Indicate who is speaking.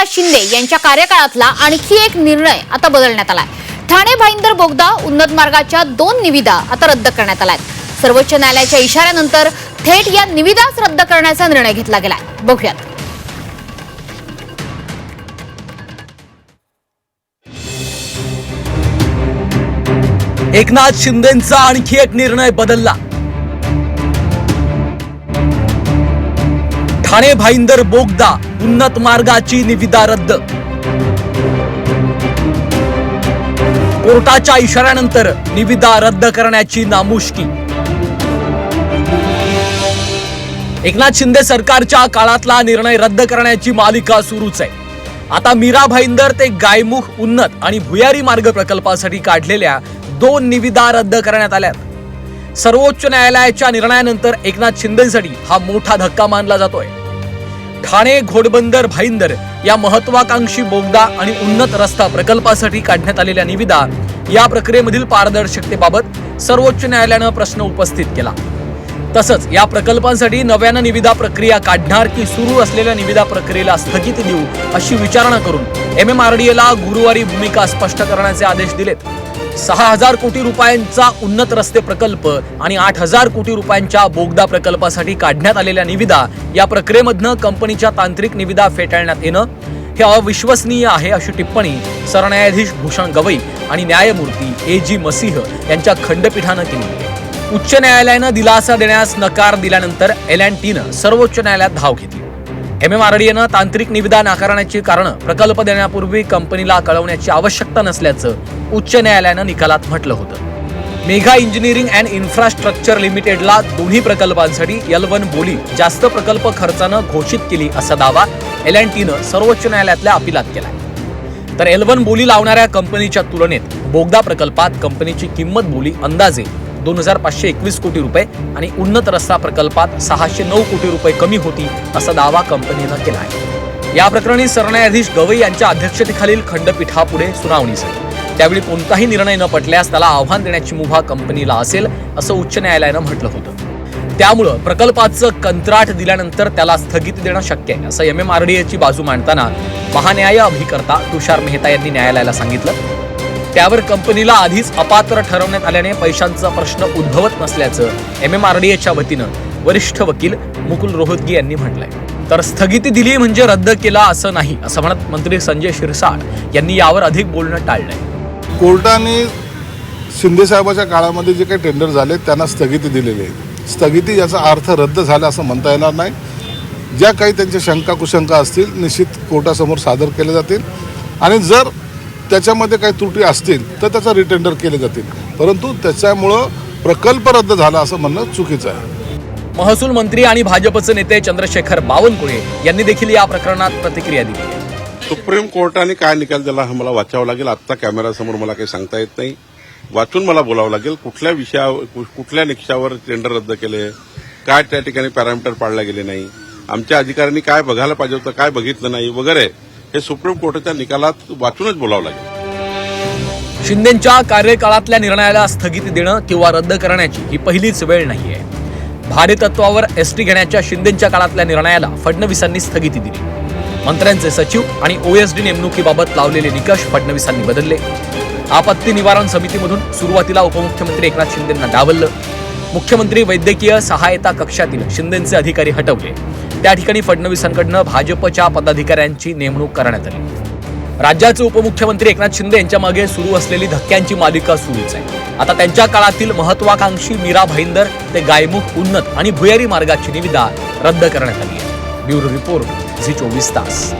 Speaker 1: एकनाथ शिंदे यांच्या कार्यकाळातला आणखी एक निर्णय आता बदलण्यात आलाय. ठाणे भाईंदर बोगदा उन्नत मार्गाच्या दोन निविदा आता रद्द करण्यात आल्या सर्वोच्च न्यायालयाच्या इशाऱ्यानंतर थेट या निविदाच रद्द करण्याचा निर्णय घेतला गेलाय. बघूयात.
Speaker 2: एकनाथ शिंदेचा आणखी एक निर्णय बदलला. ठाणे भाईंदर बोगदा उन्नत मार्गाची निविदा रद्द. कोर्टाच्या इशाऱ्यानंतर निविदा रद्द करण्याची नामुष्की. एकनाथ शिंदे सरकारच्या काळातला निर्णय रद्द करण्याची मालिका सुरूच आहे. आता मीरा भाईंदर ते गायमुख उन्नत आणि भुयारी मार्ग प्रकल्पासाठी काढलेल्या दोन निविदा रद्द करण्यात आल्यात. सर्वोच्च न्यायालयाच्या निर्णयानंतर एकनाथ शिंदेसाठी हा मोठा धक्का मानला जातोय. ठाणे घोडबंदर भाईंदर या महत्वाकांक्षी बोगदा आणि उन्नत रस्ता प्रकल्पासाठी काढण्यात आलेल्या निविदा या प्रक्रियेमधील पारदर्शकतेबाबत सर्वोच्च न्यायालयानं प्रश्न उपस्थित केला. तसंच या प्रकल्पांसाठी नव्यानं निविदा प्रक्रिया काढणार की सुरू असलेल्या निविदा प्रक्रियेला स्थगिती देऊ अशी विचारणा करून एम एम आर डी एला गुरुवारी भूमिका स्पष्ट करण्याचे आदेश दिलेत. सहा हजार कोटी रुपयांचा उन्नत रस्ते प्रकल्प आणि आठ हजार कोटी रुपयांच्या बोगदा प्रकल्पासाठी काढण्यात आलेल्या निविदा या प्रक्रियेमधनं कंपनीच्या तांत्रिक निविदा फेटाळण्यात येणं हे अविश्वसनीय आहे अशी टिप्पणी सरन्यायाधीश भूषण गवई आणि न्यायमूर्ती ए जी मसीह यांच्या खंडपीठानं केली. उच्च न्यायालयानं दिलासा देण्यास नकार दिल्यानंतर एल अँड टीनं सर्वोच्च न्यायालयात धाव घेतली. एम एम आर डी एनं तांत्रिक निविदा नाकारण्याची कारण प्रकल्प देण्यापूर्वी कंपनीला कळवण्याची आवश्यकता नसल्याचं उच्च न्यायालयानं निकालात म्हटलं होतं. मेघा इंजिनिअरिंग अँड इन्फ्रास्ट्रक्चर लिमिटेडला दोन्ही प्रकल्पांसाठी एल वन बोली जास्त प्रकल्प खर्चानं घोषित केली असा दावा एल अँड टीनं सर्वोच्च न्यायालयातल्या अपिलात केलाय. तर एल वन बोली लावणाऱ्या कंपनीच्या तुलनेत बोगदा प्रकल्पात कंपनीची किंमत बोली अंदाजे दोन हजार पाचशे एकवीस कोटी रुपये आणि उन्नत रस्ता प्रकल्पात सहाशे नऊ कोटी रुपये कमी होती असा दावा कंपनीनं केला आहे या प्रकरणी सरन्यायाधीश गवई यांच्या अध्यक्षतेखालील खंडपीठापुढे सुनावणी झाली. त्यावेळी कोणताही निर्णय न पटल्यास त्याला आव्हान देण्याची मुभा कंपनीला असेल असं उच्च न्यायालयानं म्हटलं होतं. त्यामुळं प्रकल्पाचं कंत्राट दिल्यानंतर त्याला स्थगिती देणं शक्य आहे असं एम एम आर डी एची बाजू मांडताना महान्याय अभिकर्ता तुषार मेहता यांनी न्यायालयाला सांगितलं. त्यावर कंपनीला आधीच अपात्र ठरवण्यात आल्याने पैशांचा प्रश्न उद्भवत नसल्याचं एम एम आर डी एच्या वतीनं वरिष्ठ वकील मुकुल रोहतगी यांनी म्हटलंय. तर स्थगिती दिली म्हणजे रद्द केला असं नाही असं म्हणत मंत्री संजय शिरसाट यांनी यावर अधिक बोलणं टाळलंय.
Speaker 3: कोर्टाने शिंदेसाहेबाच्या काळामध्ये जे काही टेंडर झाले त्यांना स्थगिती दिलेली आहे. स्थगिती याचा अर्थ रद्द झाला असं म्हणता येणार नाही. ज्या काही त्यांच्या शंका कुशंका असतील निश्चित कोर्टासमोर सादर केल्या जातील. आणि जर त्याच्यामध्ये काही त्रुटी असतील तर त्याचा रिटेंडर केले जातील. परंतु त्याच्यामुळं प्रकल्प रद्द झाला असं म्हणणं चुकीचं आहे.
Speaker 2: महसूल मंत्री आणि भाजपचे नेते चंद्रशेखर बावनकुळे यांनी देखील या प्रकरणात प्रतिक्रिया दिली.
Speaker 4: सुप्रीम कोर्टाने काय निकाल दिला हा मला वाचावं लागेल. आत्ता कॅमेरासमोर मला काही सांगता येत नाही. वाचून मला बोलावं लागेल. कुठल्या विषयावर कु- कुठल्या निकषावर टेंडर रद्द केले? काय त्या ठिकाणी पॅरामीटर पाळले गेले नाही? आमच्या अधिकाऱ्यांनी काय बघायला पाहिजे होतं काय बघितलं नाही? वगैरे. हे सुप्रीम कोर्टाच्या निकालात वाचूनच बोलावं लागेल.
Speaker 2: शिंदेच्या कार्यकाळातल्या निर्णयाला स्थगिती देणं किंवा रद्द करण्याची ही पहिलीच वेळ नाहीये. भाडेतत्वावर एसटी घेण्याच्या शिंदेच्या काळातल्या निर्णयाला फडणवीसांनी स्थगिती दिली. मंत्र्यांचे सचिव आणि ओएसडी नेमणुकीबाबत लावलेले निकष फडणवीसांनी बदलले. आपत्ती निवारण समितीमधून सुरुवातीला उपमुख्यमंत्री एकनाथ शिंदेंना डावललं. मुख्यमंत्री वैद्यकीय सहायता कक्षातील शिंदेचे अधिकारी हटवले. त्या ठिकाणी फडणवीसांकडनं भाजपच्या पदाधिकाऱ्यांची नेमणूक करण्यात आली. राज्याचे उपमुख्यमंत्री एकनाथ शिंदे यांच्या मागे सुरू असलेली धक्क्यांची मालिका सुरूच आहे. आता त्यांच्या काळातील महत्वाकांक्षी मीरा भाईंदर ते गायमुख उन्नत आणि भुयारी मार्गाची निविदा रद्द करण्यात आली आहे. ब्युरो रिपोर्ट झी चोवीस तास.